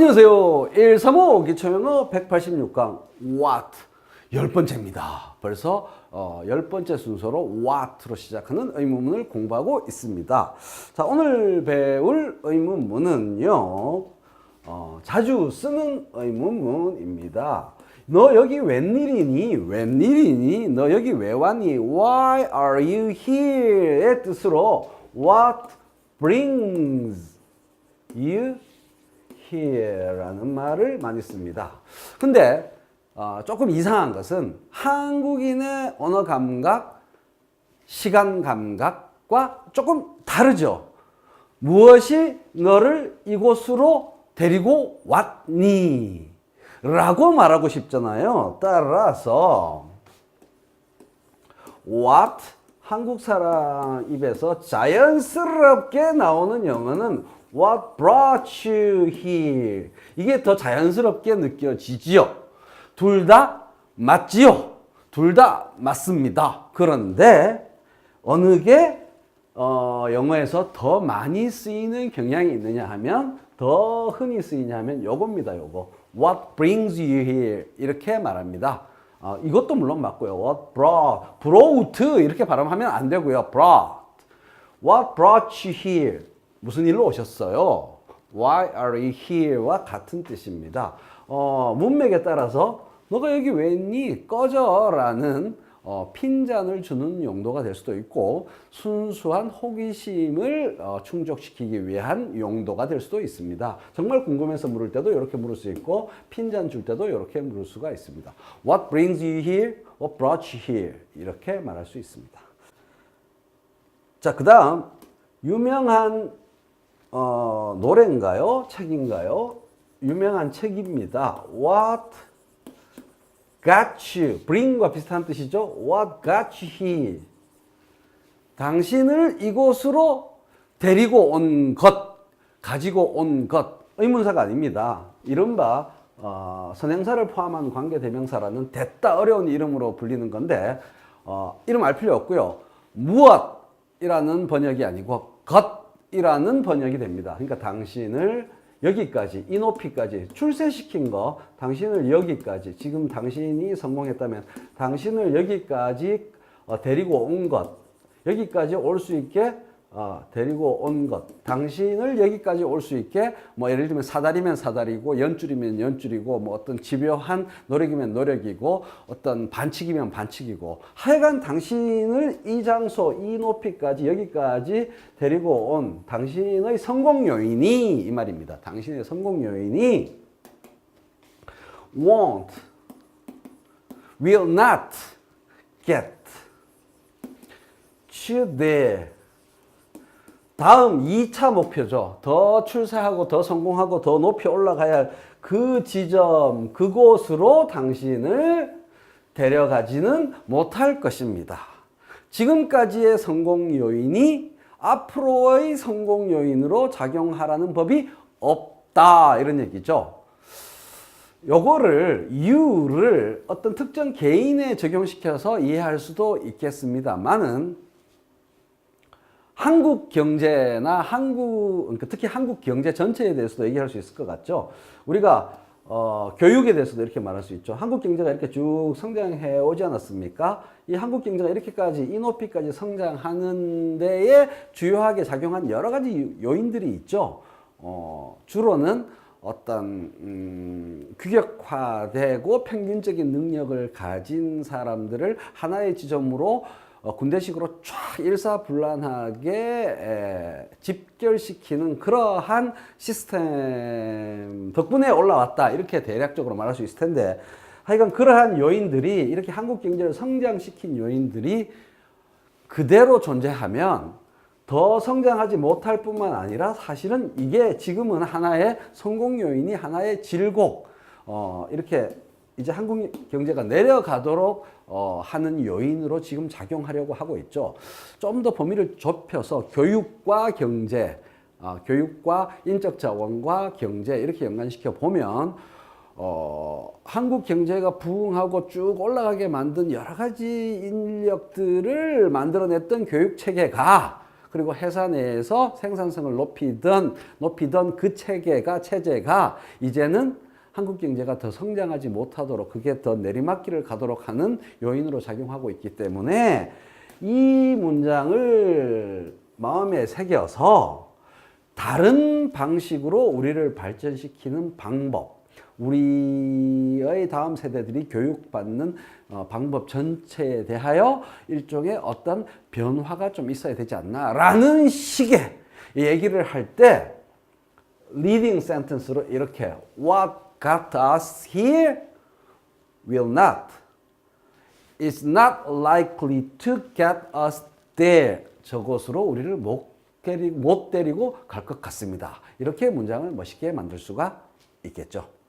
안녕하세요. 135 기초영어 186강 What 열 번째입니다. 벌써 어, 열 번째 순서로 What로 시작하는 의문문을 공부하고 있습니다. 자, 오늘 배울 의문문은요. 어, 자주 쓰는 의문문입니다. 너 여기 웬일이니? 웬일이니? 너 여기 왜 왔니? Why are you here?의 뜻으로 What brings you here라는 말을 많이 씁니다. 근데 어, 조금 이상한 것은 한국인의 언어 감각, 시간 감각과 조금 다르죠. 무엇이 너를 이곳으로 데리고 왔니? 라고 말하고 싶잖아요. 따라서 what 한국 사람 입에서 자연스럽게 나오는 영어는 what brought you here 이게 더 자연스럽게 느껴지지요. 둘 다 맞지요. 둘 다 맞습니다. 그런데 어느 게 어, 영어에서 더 많이 쓰이는 경향이 있느냐 하면 더 흔히 쓰이냐 하면 요겁니다. 요거. What brings you here? 이렇게 말합니다. 어, 이것도 물론 맞고요. What brought, brought 이렇게 발음하면 안 되고요. brought. What brought you here? 무슨 일로 오셨어요? Why are you here?와 같은 뜻입니다. 어, 문맥에 따라서 너가 여기 왜 있니? 꺼져라는 어, 핀잔을 주는 용도가 될 수도 있고 순수한 호기심을 어, 충족시키기 위한 용도가 될 수도 있습니다. 정말 궁금해서 물을 때도 이렇게 물을 수 있고 핀잔 줄 때도 이렇게 물을 수가 있습니다. What brings you here? What brought you here? 이렇게 말할 수 있습니다. 자, 그 다음 유명한 어, 노래인가요? 책인가요? 유명한 책입니다. What got you? bring과 비슷한 뜻이죠. What got you here? 당신을 이곳으로 데리고 온 것, 가지고 온 것, 의문사가 아닙니다. 이른바 어, 선행사를 포함한 관계대명사라는 됐다 어려운 이름으로 불리는 건데 어, 이름 알 필요 없고요. 무엇이라는 번역이 아니고 것이라는 번역이 됩니다. 그러니까 당신을 여기까지 이 높이까지 출세시킨 거 당신을 여기까지 지금 당신이 성공했다면 당신을 여기까지 어, 데리고 온 것 여기까지 올 수 있게 어, 데리고 온 것. 당신을 여기까지 올 수 있게 뭐 예를 들면 사다리면 사다리고 연줄이면 연줄이고 뭐 어떤 집요한 노력이면 노력이고 어떤 반칙이면 반칙이고 하여간 당신을 이 장소 이 높이까지 여기까지 데리고 온 당신의 성공 요인이 이 말입니다. 당신의 성공 요인이 won't will not get. should 다음 2차 목표죠. 더 출세하고 더 성공하고 더 높이 올라가야 할 그 지점, 그곳으로 당신을 데려가지는 못할 것입니다. 지금까지의 성공 요인이 앞으로의 성공 요인으로 작용하라는 법이 없다. 이런 얘기죠. 요거를 you를 어떤 특정 개인에 적용시켜서 이해할 수도 있겠습니다만은 한국 경제나 한국 그러니까 특히 한국 경제 전체에 대해서도 얘기할 수 있을 것 같죠. 우리가 어, 교육에 대해서도 이렇게 말할 수 있죠. 한국 경제가 이렇게 쭉 성장해 오지 않았습니까? 이 한국 경제가 이렇게까지 이 높이까지 성장하는 데에 주요하게 작용한 여러 가지 요인들이 있죠. 어, 주로는 어떤 음, 규격화되고 평균적인 능력을 가진 사람들을 하나의 지점으로 어, 군대식으로 쫙 일사불란하게 에, 집결시키는 그러한 시스템 덕분에 올라왔다. 이렇게 대략적으로 말할 수 있을 텐데. 하여간 그러한 요인들이 이렇게 한국 경제를 성장시킨 요인들이 그대로 존재하면 더 성장하지 못할 뿐만 아니라 사실은 이게 지금은 하나의 성공 요인이 하나의 질곡. 어, 이렇게 이제 한국 경제가 내려가도록 어, 하는 요인으로 지금 작용하려고 하고 있죠. 좀 더 범위를 좁혀서 교육과 경제, 어, 교육과 인적 자원과 경제 이렇게 연관시켜 보면 어, 한국 경제가 부흥하고 쭉 올라가게 만든 여러 가지 인력들을 만들어냈던 교육 체계가 그리고 회사 내에서 생산성을 높이던 높이던 그 체계가 체제가 이제는 한국 경제가 더 성장하지 못하도록 그게 더 내리막길을 가도록 하는 요인으로 작용하고 있기 때문에 이 문장을 마음에 새겨서 다른 방식으로 우리를 발전시키는 방법, 우리의 다음 세대들이 교육받는 어, 방법 전체에 대하여 일종의 어떤 변화가 좀 있어야 되지 않나라는 식의 얘기를 할 때 리딩 센텐스로 이렇게 What got us here will not is not likely to get us there. 저곳으로 우리를 못 데리고, 못 데리고 갈 것 같습니다. 이렇게 문장을 멋있게 만들 수가 있겠죠.